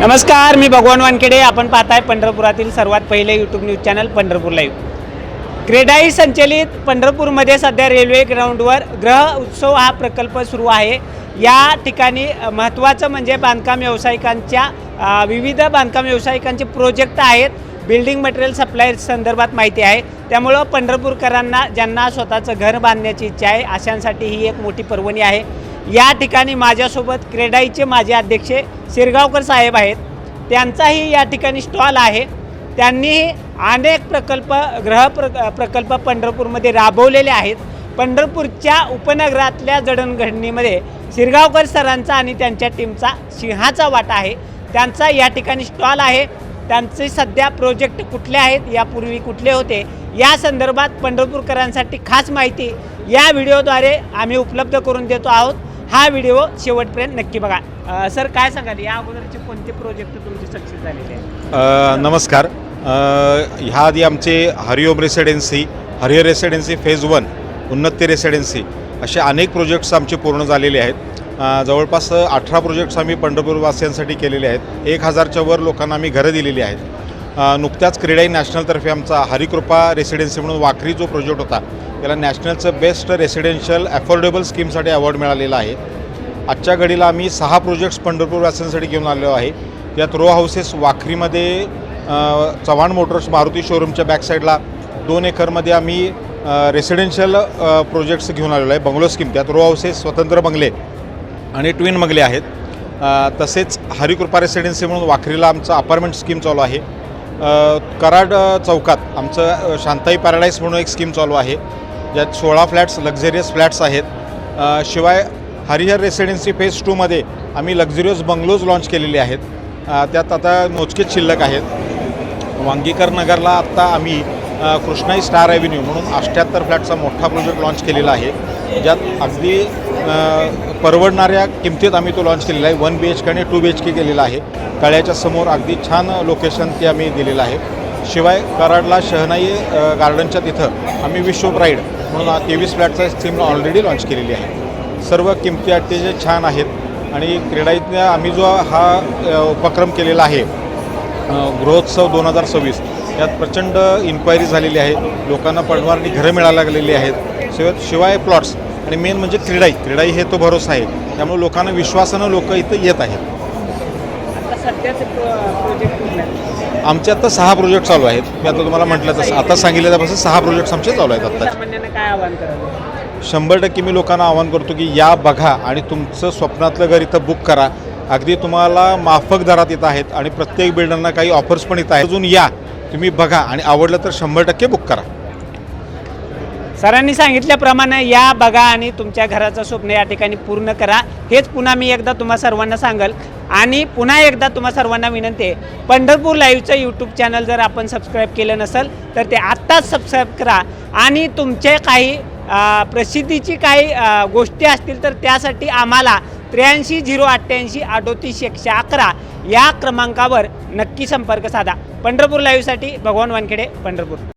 नमस्कार मी भगवान वानखेडे. आपण पाहताय पंढरपुरातील सर्वात पहिले YouTube news channel Pandharpur live CREDAI संचलित पंढरपूरमध्ये सध्या रेल्वे ग्राउंडवर ग्रह उत्सव हा प्रकल्प सुरू आहे. या ठिकाणी महत्त्वाचं म्हणजे बांधकाम व्यावसायिकांच्या विविध बांधकाम व्यावसायिकांचे प्रोजेक्ट आहेत. बिल्डिंग मटेरियल सप्लाय संदर्भात माहिती आहे. त्यामुळं पंढरपूरकरांना ज्यांना स्वतःचं घर बांधण्याची इच्छा आहे अशांसाठी ही एक मोठी पर्वणी आहे. या ठिकाणी माझ्यासोबत क्रेडाईचे माझे अध्यक्ष शिरगावकर साहेब आहेत. त्यांचाही या ठिकाणी स्टॉल आहे. त्यांनीही अनेक प्रकल्प ग्रह प्र प्रकल्प पंढरपूरमध्ये राबवलेले आहेत. पंढरपूरच्या उपनगरातल्या जडणघडणीमध्ये शिरगावकर सरांचा आणि त्यांच्या टीमचा सिंहाचा वाटा आहे. त्यांचा या ठिकाणी स्टॉल आहे. त्यांचे सध्या प्रोजेक्ट कुठले आहेत यापूर्वी कुठले होते या संदर्भात पंढरपूरकरांसाठी खास माहिती या व्हिडिओद्वारे आम्ही उपलब्ध करून देतो आहोत. हा व्हिडिओ शेवटपर्यंत नक्की बघा. सर काय सांगाल? या अगोदरचे कोणते प्रोजेक्ट तुमचे सक्सेस झालेले आहेत? नमस्कार. ह्या आधी आमचे हरिओम रेसिडेन्सी हरिओ residency phase one Unnati residency असे अनेक प्रोजेक्ट्स आमचे पूर्ण झालेले आहेत. जवळपास अठरा प्रोजेक्ट्स आम्ही पंढरपूरवासियांसाठी केलेले आहेत. एक हजारच्या वर लोकांना आम्ही घरं दिलेली आहेत. नुकत्याच क्रीडाई नॅशनलतर्फे आमचा हरिकृपा रेसिडेन्सी म्हणून वाखरी जो प्रोजेक्ट होता त्याला नॅशनलचं बेस्ट रेसिडेन्शियल अफोर्डेबल स्कीमसाठी अवॉर्ड मिळालेला आहे. आजच्या घडीला आम्ही सहा प्रोजेक्ट्स पंढरपूर वासियांसाठी घेऊन आलेलो आहे. यात रो हाऊसेस वाखरीमध्ये चव्हाण मोटर्स मारुती शोरूमच्या बॅकसाईडला दोन एकरमध्ये आम्ही रेसिडेन्शियल प्रोजेक्ट्स घेऊन आलेलो आहे. बंगलो स्कीम त्यात रो हाऊसेस स्वतंत्र बंगले आणि ट्विन बंगले आहेत. तसेच हरिकृपा रेसिडेन्सी म्हणून वाखरीला आमचं अपार्टमेंट स्कीम चालू आहे. कराड चौकात आमचं शांताई पॅराडाईस म्हणून एक स्कीम चालू आहे. ज्यात सोळा फ्लॅट्स लक्झरियस फ्लॅट्स आहेत. शिवाय हरिहर रेसिडेन्सी फेज टूमध्ये आम्ही लक्झरियस बंगलोज लॉन्च केलेले आहेत. त्यात आता मोजकेच शिल्लक आहेत. वांगीकर नगरला आत्ता आम्ही कृष्णाई स्टार ॲव्हेन्यू म्हणून अठ्ठ्याहत्तर फ्लॅटचा मोठा प्रोजेक्ट लॉन्च केलेला आहे. ज्यात अगदी परवडणाऱ्या किमतीत आम्ही तो लॉन्च केलेला आहे. वन बी एच के आणि टू बी एच के केलेला आहे. तळ्याच्या समोर अगदी छान लोकेशन ते आम्ही दिलेलं आहे. शिवाय कराडला शहनाई गार्डनच्या तिथं आम्ही विश्व ब्राईड म्हणून तेवीस फ्लॅटचा स्कीम ऑलरेडी लॉन्च केलेली आहे. सर्व किमती अतिशय छान आहेत आणि क्रीडाईतनं आम्ही जो हा उपक्रम केलेला आहे गृहोत्सव दोन हजार सव्वीस यात प्रचंड इन्क्वायरी झालेली आहे. लोकांना पडवारणी घरं मिळायला लागलेली आहेत. शिवाय शिवाय प्लॉट्स आणि मेन म्हणजे क्रीडाई. क्रीडाई हे तो भरोसा आहे. त्यामुळे लोकांना विश्वासानं लोक इथं येत आहेत. सध्याचे प्रोजेक्ट कुठले आहेत? आमचे आता सहा प्रोजेक्ट चालू आहेत. मी आता तुम्हाला म्हटलं तसं. आता सांगितलं त्यापासून सहा प्रोजेक्ट्स आमचे चालू आहेत आता सामान्यांना काय आव्हान करावं? शंभर टक्के मी लोकांना आवाहन करतो की या बघा आणि तुमचं स्वप्नातलं घर इथं बुक करा. अगदी तुम्हाला माफक दरात येत आहेत आणि प्रत्येक बिल्डरना काही ऑफर्स पण येत आहेत. अजून या. तुम्ही बघा आणि आवडलं तर शंभर टक्के बुक करा. सरांनी सांगितल्याप्रमाणे या बघा आणि तुमच्या घराचं स्वप्न या ठिकाणी पूर्ण करा. हेच पुन्हा मी एकदा तुम्हा सर्वांना सांगल. आणि पुन्हा एकदा तुम्हा सर्वांना विनंती आहे पंढरपूर लाईव्हचं यूट्यूब चॅनल जर आपण सबस्क्राईब केलं नसेल तर ते आत्ताच सबस्क्राईब करा. आणि तुमचे काही प्रसिद्धीची काही गोष्टी असतील तर त्यासाठी आम्हाला त्र्याऐंशी झिरो अठ्ठ्याऐंशी अडोतीस एकशे अकरा या क्रमांकावर नक्की संपर्क साधा. पंढरपूर लाईव्हसाठी भगवान वानखेडे पंढरपूर.